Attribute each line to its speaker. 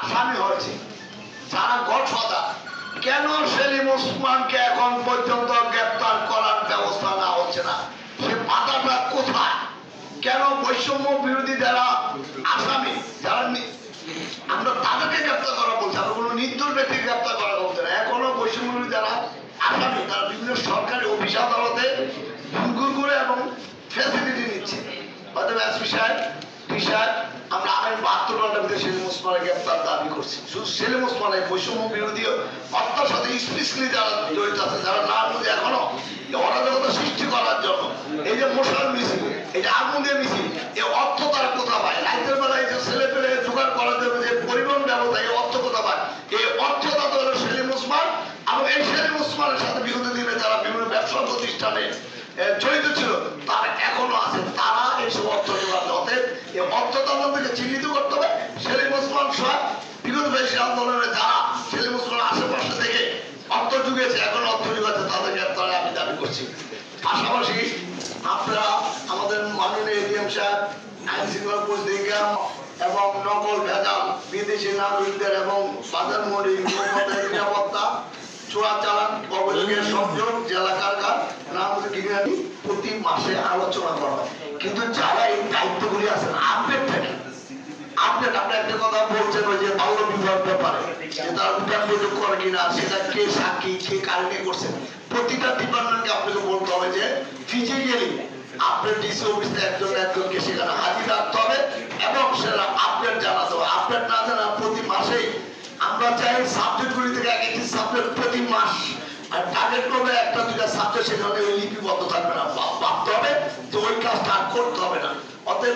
Speaker 1: আসামি হয়েছে। যারা গডফাদার, কেন সেলিম ওসমানকে এখন পর্যন্ত গ্রেপ্তার করার ব্যবস্থা না হচ্ছে না? সে পাতাটা কোথায়? কেন বৈষম্য বিরোধী যারা আসামি, যারা আমরা তাদেরকে গ্রেপ্তার করা বলছি, আমরা কোনো নির্দোষ ব্যক্তি গ্রেপ্তার করা বলছে না। এখনও বৈষম্য বিরোধী যারা আসামি, তারা বিভিন্ন সরকারি অফিস আদালতে ঘুরঘুর করে এবং ফ্যাসিলিটি নিচ্ছে। অতএব এসপি সাহেব সাহেব ভিতরে সেলিম ওসমানের গ্রেপ্তার দাবি করছি। শুধু সেলিম ওসমানের বৈষম্য বিরোধী হত্যার সাথে স্পেশালি যারা জড়িত আছে, যারা না বুঝে এখনও অরাজকতা সৃষ্টি করার জন্য, এই যে মশাল মিছিল, এই যে আগুন দিয়ে মিছিল এই অর্থ তারা কোথা পায়? রাইতের বেলা এই যে ছেলে পেলে জোগাড় করার জন্য যে পরিবহন ব্যবস্থা, এই অর্থ কোথা পায়? এই অর্থ তো হলো সেলিম ওসমান এবং এই সেলিম ওসমানের সাথে বিগত দিনে যারা বিভিন্ন ব্যবসা প্রতিষ্ঠানে জড়িত ছিল, তারা এখনও আছে, তারা এইসব অর্থ জোগাড় অর্থ তাদেরকে চিহ্নিত করতে হবে সেলিম ওসমান সহ বিগত বেশি আন্দোলনে যারা সেলিম ওসমানের আশেপাশে থেকে অর্থ যুগেছে এখন অর্থ যুগাচ্ছে তাদের গ্রেপ্তারে আমি দাবি করছি। পাশাপাশি আপনারা আমাদের মাননীয় এডিএম সাহেব, আইন শৃঙ্খলা এবং নকল, ভেজাল, বিদেশি নাগরিকদের এবং বাজার নিরাপত্তা চোরাচালান অবৈধের সংযোগ, জেলা প্রতি মাসে আলোচনা করা হয়। কিন্তু যারা ব্যাপারে সেটা আপনার সেখানে জানাতে হবে। আপডেট প্রতি মাসেই আমরা চাই প্রতি মাস। আর একটা দুটা সাবজেক্ট সেখানে ওই লিপিবদ্ধ থাকবে না। ভাব- ভাবতে হবে যে ওই কাজটা করতে হবে না। অতএব